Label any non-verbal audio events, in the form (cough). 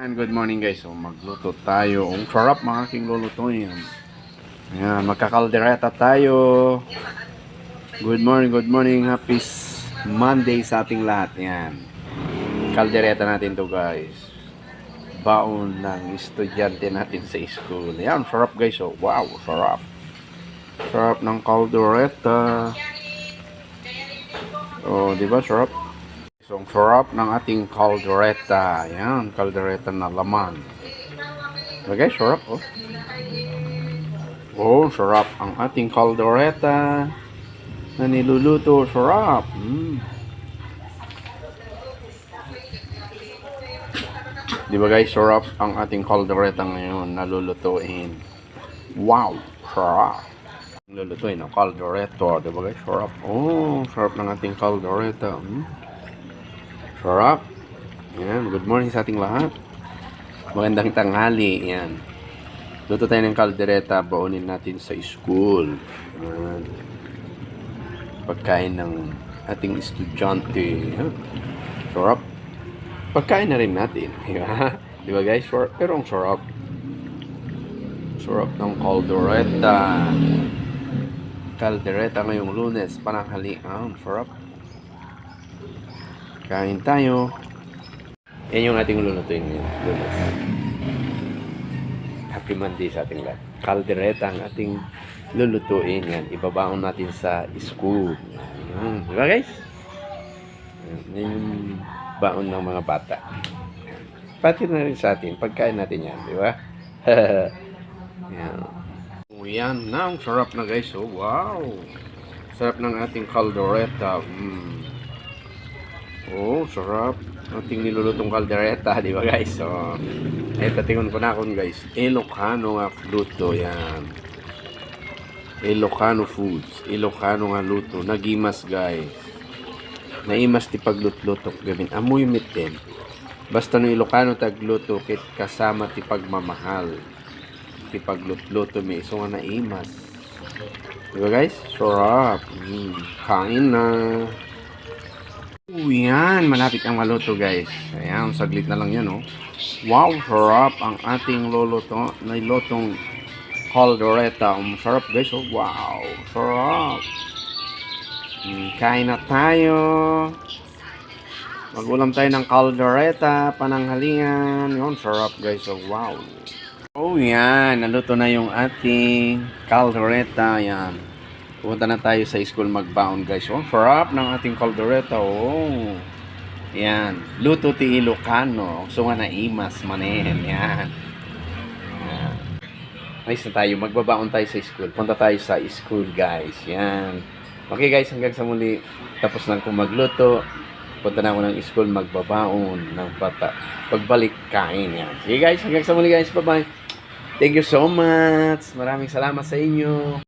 And good morning guys. So magluto tayo. Ang sarap mga aking lulutuin. Ayan, magkakaldereta tayo. Good morning, good morning. Happy Monday sa ating lahat. Ayan. Kaldereta natin to guys. Baon ng estudyante natin sa school. Ayan, sarap guys. Oh. Wow, sarap. Sarap ng kaldereta. Oh, di ba sarap? So, ang sarap ng ating caldereta. Ayan, caldereta na laman. Okay, sarap, oh. Oh, sarap ang ating caldereta na niluluto. Sarap. Mm. Di ba guys, sarap ang ating caldereta ngayon na lulutuin. Wow, sarap. Lulutuin ang caldereta. Di ba guys, sarap. Oh, sarap ng ating caldereta. Mm. Sarap. Yan, good morning sa ating lahat. Magandang tanghali. Yan. Luto tayo ng kaldereta, baunin natin sa school. Yan. Pagkain ng ating estudyante. Yan. Sarap. Pagkain na rin natin. (laughs) Di ba? Di ba guys? Pero ang sarap. Sarap ng kaldereta. Kaldereta ngayong lunes, pananghalian. Sarap. Kain tayo. Yan yung ating lulutuin ngayon. Lunes. Happy Monday sa ating lahat. Kaldereta ang ating lulutuin. Yan. Ibabaon natin sa school. Yan. Diba guys? Yan. Yung baon ng mga bata. Pati na rin sa atin. Pagkain natin yan. Di ba? (laughs) yan. Yan na. Ang sarap na guys. Oh, wow. Sarap ng ating kaldereta. Mm. Oh, sarap. Ating nilulutong kaldereta, di ba guys? So, eto tingnan ko na kung guys. Ilocano nga luto yan. Ilocano foods. Ilocano nga luto. Nagimas guys. Naimas ti paglutlutok gamin. Amoy mitin. Basta no Ilocano tagluto kit kasama ti pagmamahal. Ti paglutluto mi iso nga naimas. Di ba guys? Sarap. Mm, kain na. Yan. Malapit ang maluto, guys. Ayan, saglit na lang yan, oh. Wow, sarap ang ating luluto. Nilutong caldereta. Um, sarap, guys, oh. Wow, sarap. Hmm, kain na tayo. Magulam tayo ng caldereta, pananghalingan. Yun, sarap, guys, oh. Wow. Oh, yan. Naluto na yung ating caldereta. Yan. Pupunta na tayo sa school magbaon guys. Oh, sarap ng ating caldereta. Oh. Yan. Luto ti Ilocano. So nga na imas manen. Yan. Yan. Ayos na tayo. Magbabaon tayo sa school. Punta tayo sa school guys. Yan. Okay guys, hanggang sa muli. Tapos lang kung magluto. Punta na ako ng school magbabaon ng bata. Pagbalik kain yan. Sige guys, hanggang sa muli guys. Bye-bye. Thank you so much. Maraming salamat sa inyo.